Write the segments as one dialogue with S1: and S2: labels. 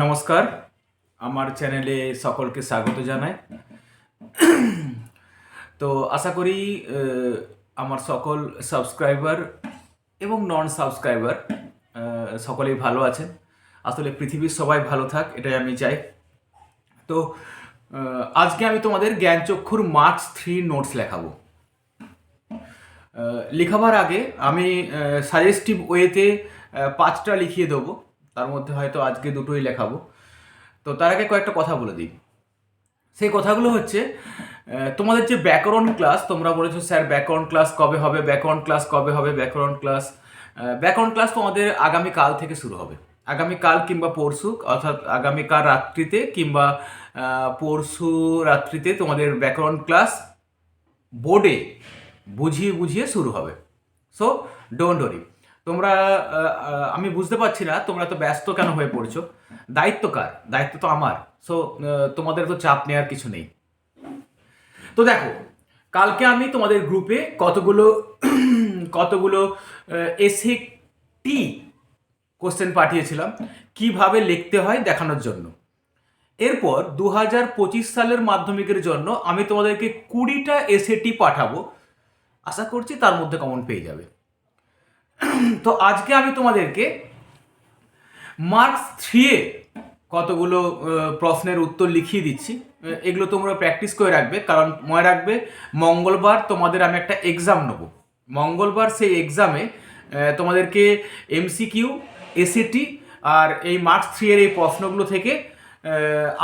S1: নমস্কার। আমার চ্যানেলে সকলকে স্বাগত জানাই। তো আশা করি আমার সকল সাবস্ক্রাইবার এবং নন সাবস্ক্রাইবার সকলেই ভালো আছেন। আসলে পৃথিবীর সবাই ভালো থাক, এটাই আমি চাই। তো আজকে আমি তোমাদের জ্ঞানচক্ষুর মার্কস থ্রি নোটস লেখাবো। লেখাবার আগে আমি সাজেস্টিভ ওয়েতে পাঁচটা লিখিয়ে দেবো। তার মধ্যে হয়তো আজকে দুটোই লেখাবো। তো তার আগে কয়েকটা কথা বলে দিই। সেই কথাগুলো হচ্ছে তোমাদের যে ব্যাকরণ ক্লাস, তোমরা বলেছ, স্যার, ব্যাকরণ ক্লাস কবে হবে? ব্যাকরণ ক্লাস কবে হবে? ব্যাকরণ ক্লাস ব্যাকরণ ক্লাস তোমাদের আগামী কাল থেকে শুরু হবে। আগামী কাল কিংবা পরশু, অর্থাৎ আগামীকাল রাত্রিতে কিংবা পরশু রাত্রিতে তোমাদের ব্যাকরণ ক্লাস বোর্ডে বুঝিয়ে বুঝিয়ে শুরু হবে। সো ডোন্ট ওরি তোমরা আমি বুঝতে পারছি না তোমরা তো ব্যস্ত কেন হয়ে পড়ছো? দায়িত্ব কার? দায়িত্ব তো আমার। সো তোমাদের তো চাপ নেওয়ার কিছু নেই। তো দেখো, কালকে আমি তোমাদের গ্রুপে কতগুলো কতগুলো এসে টি কোশ্চেন পাঠিয়েছিলাম, কীভাবে লিখতে হয় দেখানোর জন্য। এরপর দু হাজার পঁচিশ সালের মাধ্যমিকের জন্য আমি তোমাদেরকে কুড়িটা এসএটি পাঠাবো। আশা করছি তার মধ্যে কমন পেয়ে যাবে। তো আজকে আমি তোমাদেরকে মার্কস থ্রিয়ে কতগুলো প্রশ্নের উত্তর লিখিয়ে দিচ্ছি। এগুলো তোমরা প্র্যাকটিস করে রাখবে, কারণ মনে রাখবে মঙ্গলবার তোমাদের আমি একটা এক্সাম নেব। মঙ্গলবার সেই এক্সামে তোমাদেরকে এমসিকিউ এসএটি আর এই মার্কস থ্রি এর এই প্রশ্নগুলো থেকে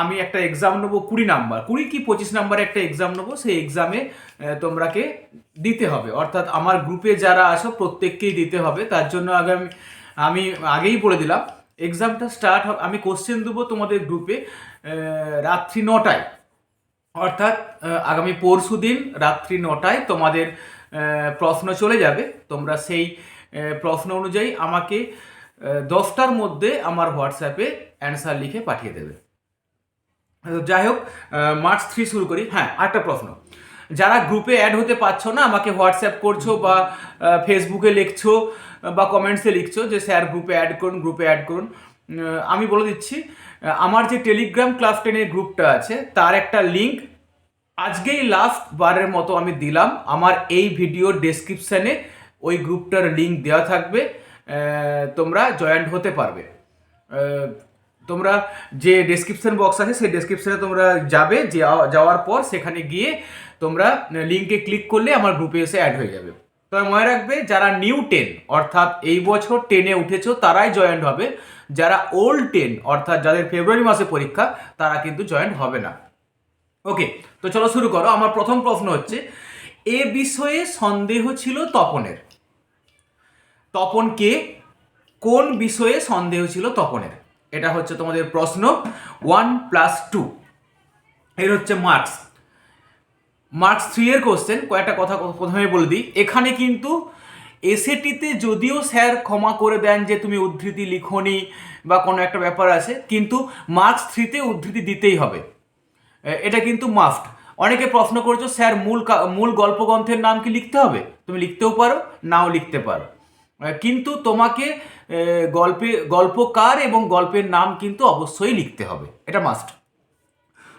S1: আমি একটা এক্সাম নেব কুড়ি নাম্বার। কুড়ি কি পঁচিশ নাম্বার একটা এক্সাম নেব, সেই এক্সামে তোমরাকে দিতে হবে। অর্থাৎ আমার গ্রুপে যারা আসো প্রত্যেককেই দিতে হবে। তার জন্য আগে আমি আমি আগেই বলে দিলাম এক্সামটা স্টার্ট হবে। আমি কোশ্চেন দেবো তোমাদের গ্রুপে রাত্রি নটায়। অর্থাৎ আগামী পরশু দিন রাত্রি নটায় তোমাদের প্রশ্ন চলে যাবে। তোমরা সেই প্রশ্ন অনুযায়ী আমাকে দশটার মধ্যে আমার হোয়াটসঅ্যাপে অ্যান্সার লিখে পাঠিয়ে দেবে। যাই হোক মার্চ থ্রি শুরু করি। হ্যাঁ আরেকটা প্রশ্ন। যারা গ্রুপে অ্যাড হতে পারছ না, আমাকে হোয়াটসঅ্যাপ করছ বা ফেসবুকে লিখছো বা কমেন্টসে লিখছো যে, স্যার গ্রুপে অ্যাড করুন গ্রুপে অ্যাড করুন। আমি বলে দিচ্ছি আমার যে টেলিগ্রাম ক্লাস টেনের গ্রুপটা আছে, তার একটা লিঙ্ক আজকেই লাস্ট বারের মতো আমি দিলাম। আমার এই ভিডিওর ডেসক্রিপশানে ওই গ্রুপটার লিঙ্ক দেওয়া থাকবে। তোমরা জয়েন্ট হতে পারবে। তোমরা যে ডেসক্রিপশন বক্স আছে, সেই ডেসক্রিপশনে তোমরা যাবে যাওয়া- যাওয়ার পর সেখানে গিয়ে তোমরা লিঙ্কে ক্লিক করলে আমার গ্রুপে এসে অ্যাড হয়ে যাবে। তবে মনে রাখবে, যারা নিউ টেন অর্থাৎ এই বছর টেনে উঠেছো, তারাই জয়েন্ট হবে। যারা ওল্ড টেন অর্থাৎ যাদের ফেব্রুয়ারি মাসে পরীক্ষা, তারা কিন্তু জয়েন্ট হবে না। ওকে তো চলো শুরু করো। আমার প্রথম প্রশ্ন হচ্ছে, এ বিষয়ে সন্দেহ ছিল তপনের? তপনকে কোন বিষয়ে সন্দেহ ছিল তপনের? এটা হচ্ছে তোমাদের প্রশ্ন ওয়ান প্লাস টু এর হচ্ছে মার্কস মার্কস থ্রি এর কোশ্চেন কয়েকটা কথা প্রথমে বলে দিই। এখানে কিন্তু এসএটিতে যদিও স্যার ক্ষমা করে দেন যে তুমি উদ্ধৃতি লিখনি বা কোনো একটা ব্যাপার আছে, কিন্তু মার্কস থ্রিতে উদ্ধৃতি দিতেই হবে। এটা কিন্তু মাস্ট অনেকে প্রশ্ন করছ, স্যার, মূল মূল গল্পগ্রন্থের নাম কি লিখতে হবে? তুমি লিখতেও পারো, নাও লিখতে পারো। কিন্তু তোমাকে গল্পে, গল্পকার এবং গল্পের নাম কিন্তু অবশ্যই লিখতে হবে। এটা মাস্ট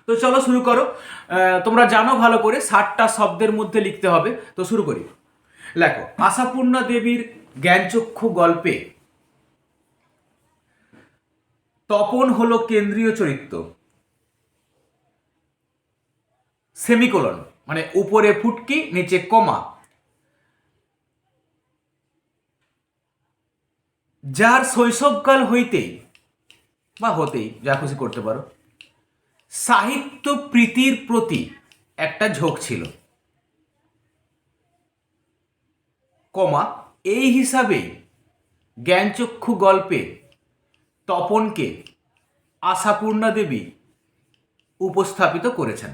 S1: তো চলো শুরু করো। তোমরা জানো ভালো করে, ষাটটা শব্দের মধ্যে লিখতে হবে। তো শুরু করি। লেখো, আশাপূর্ণা দেবীর জ্ঞানচক্ষু গল্পে তপন হলো কেন্দ্রীয় চরিত্র। সেমিকোলন মানে উপরে ফুটকি, নিচে কমা। যার শৈশবকাল হইতেই বা হতেই, যা খুশি করতে পারো, সাহিত্য প্রীতির প্রতি একটা ঝোঁক ছিল। কমা, এই হিসাবে জ্ঞানচক্ষু গল্পে তপনকে আশাপূর্ণা দেবী উপস্থাপিত করেছেন।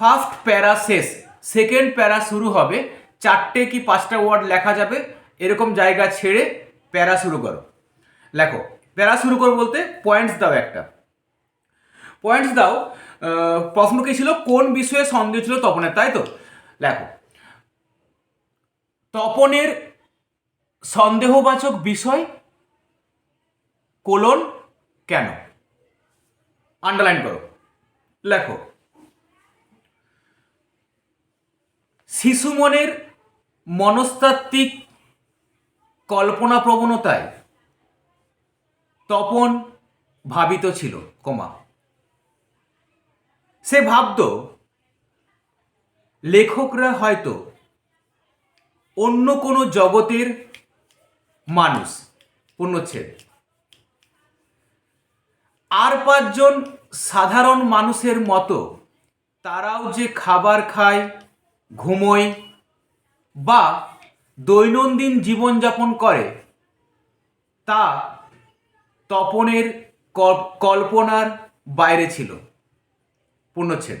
S1: ফার্স্ট প্যারা শেষ সেকেন্ড প্যারা শুরু হবে, চারটে কি পাঁচটা ওয়ার্ড লেখা যাবে? এরকম জায়গা ছেড়ে প্যারা শুরু করো। লেখো, প্যারা শুরু করো বলতে পয়েন্টস দাও একটা। পয়েন্টস দাও প্রশ্ন কি ছিল? কোন বিষয়ে সন্দেহ ছিল তপনের, তাই তো? লেখো, তপনের সন্দেহবাচক বিষয় কোলন কেন? আন্ডারলাইন করো। লেখো শিশু মনের মনস্তাত্ত্বিক কল্পনা প্রবণতায় তপন ভাবিত ছিল, কমা। সে ভাবত, লেখকরা হয়তো অন্য কোনো জগতের মানুষ, পূর্ণচ্ছেদ। আর পাঁচজন সাধারণ মানুষের মতো তারাও যে খাবার খায়, ঘুমোয় বা দৈনন্দিন জীবনযাপন করে, তা তপনের কল- কল্পনার বাইরে ছিল, পূর্ণচ্ছেদ।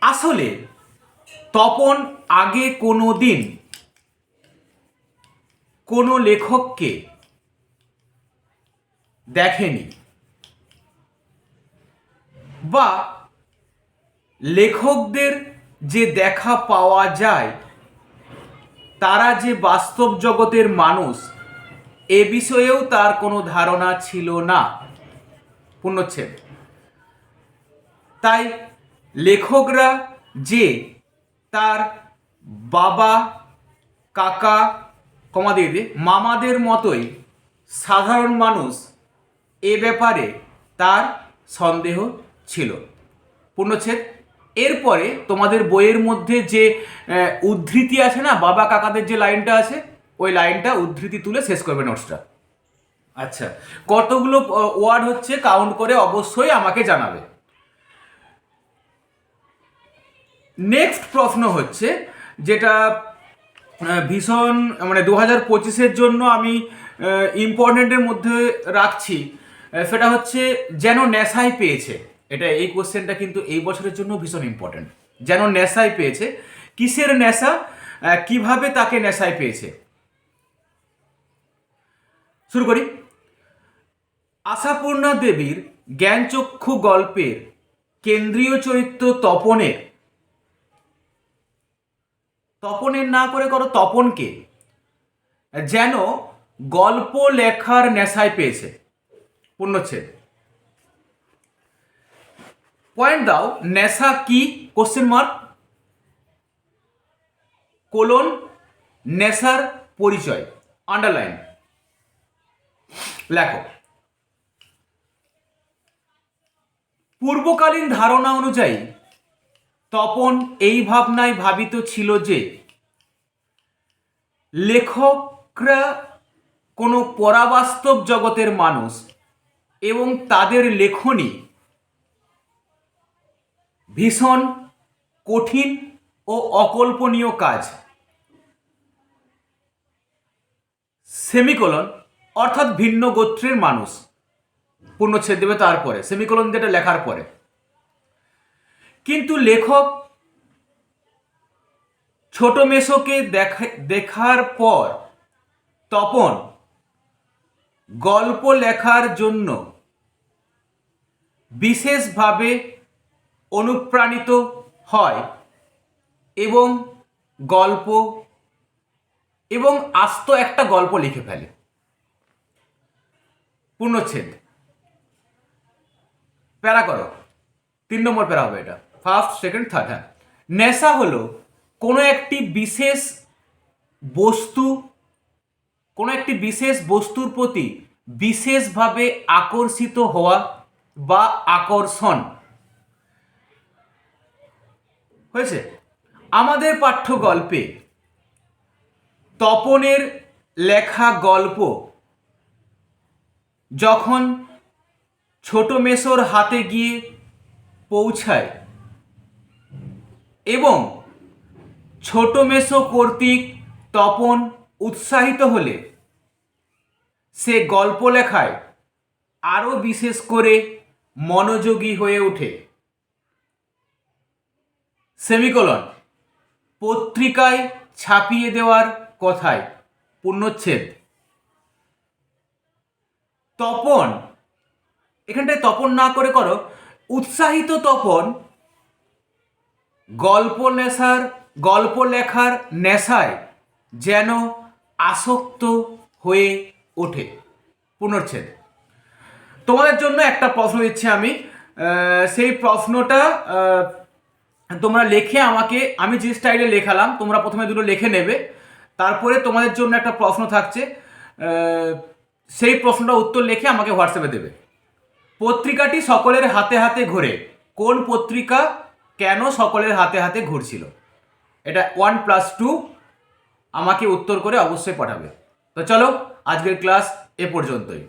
S1: আসলে তপন আগে কোনো দিন কোনো লেখককে দেখেনি বা লেখকদের যে দেখা পাওয়া যায় তারা যে বাস্তব জগতের মানুষ এ বিষয়েও তার কোনো ধারণা ছিল না। পূর্ণচ্ছেদ তাই লেখকরা যে তার বাবা কাকা কমা দিয়ে দে, মামাদের মতোই সাধারণ মানুষ এ ব্যাপারে তার সন্দেহ ছিল। পূর্ণচ্ছেদ এরপরে তোমাদের বইয়ের মধ্যে যে উদ্ধৃতি আছে না, বাবা কাকাদের যে লাইনটা আছে, ওই লাইনটা উদ্ধৃতি তুলে শেষ করবে নোটসটা আচ্ছা কতগুলো ওয়ার্ড হচ্ছে কাউন্ট করে অবশ্যই আমাকে জানাবে। নেক্সট প্রশ্ন হচ্ছে, যেটা ভীষণ মানে দু হাজার পঁচিশের জন্য আমি ইম্পর্টেন্টের মধ্যে রাখছি সেটা হচ্ছে, যেন নেশাই পেয়েছে। এটা এই কোশ্চেনটা কিন্তু এই বছরের জন্য ভীষণ ইম্পর্টেন্ট যেন নেশাই পেয়েছে। কিসের নেশা? কীভাবে তাকে নেশায় পেয়েছে? শুরু করি। আশাপূর্ণা দেবীর জ্ঞানচক্ষু গল্পের কেন্দ্রীয় চরিত্র তপনের। তপনের না করে করো, তপনকে। যেন গল্প লেখার নেশায় পেয়েছে। পূর্ণচ্ছেদ। পয়েন্ট দাও, নেশা কি? কোশ্চেন মার্ক কোলন নেশার পরিচয় আন্ডারলাইন লেখো। পূর্বকালীন ধারণা অনুযায়ী, তপন এই ভাবনায় ভাবিত ছিল যে, লেখকরা কোনো পরাবাস্তব জগতের মানুষ এবং তাদের লেখনী ভীষণ কঠিন ও অকল্পনীয় কাজ। সেমিকোলন অর্থাৎ ভিন্ন গোত্রের মানুষ। পূর্ণচ্ছেদ দেবে তারপরে, সেমিকোলন যেটা লেখার পরে। কিন্তু লেখক ছোট দেখা, দেখার পর তপন গল্প লেখার জন্য বিশেষভাবে অনুপ্রাণিত হয় এবং গল্প এবং আস্ত একটা গল্প লিখে ফেলে। পূর্ণচ্ছেদ। প্যারা করো। তিন নম্বর প্যারা হবে এটা। ফার্স্ট সেকেন্ড থার্ড হ্যাঁ। নেশা হলো কোনো একটি বিশেষ বস্তু, কোনো একটি বিশেষ বস্তুর প্রতি বিশেষভাবে আকর্ষিত হওয়া বা আকর্ষণ। হয়েছে? আমাদের পাঠ্য গল্পে তপনের লেখা গল্প যখন ছোট মেসোর হাতে গিয়ে পৌঁছায় এবং ছোট মেসো কর্তৃক তপন উৎসাহিত হলে সে গল্প লেখায় আরও বিশেষ করে মনোযোগী হয়ে ওঠে। সেমিকোলন, পত্রিকায় ছাপিয়ে দেওয়ার কথায়, পূর্ণচ্ছেদ। তপন, এখানটায় তপন না করে করো, উৎসাহিত তপন, গল্প নেশার, গল্প লেখার নেশায় যেন আসক্ত হয়ে ওঠে। পুনর্চ্ছেদ তোমাদের জন্য একটা প্রশ্ন দিচ্ছি আমি। সেই প্রশ্নটা তোমরা লেখে আমাকে, আমি যে স্টাইলে লেখালাম, তোমরা প্রথমে দুটো লিখে নেবে। তারপরে তোমাদের জন্য একটা প্রশ্ন থাকছে সেই প্রশ্নটা উত্তর লিখে আমাকে হোয়াটসঅ্যাপে দেবে। পত্রিকাটি সকলের হাতে হাতে ঘোরে। কোন পত্রিকা কেন সকলের হাতে হাতে ঘুরছিল? এটা ওয়ান প্লাস টু আমাকে উত্তর করে অবশ্যই পাঠাবে। তো চলো, আজকের ক্লাস এ পর্যন্তই।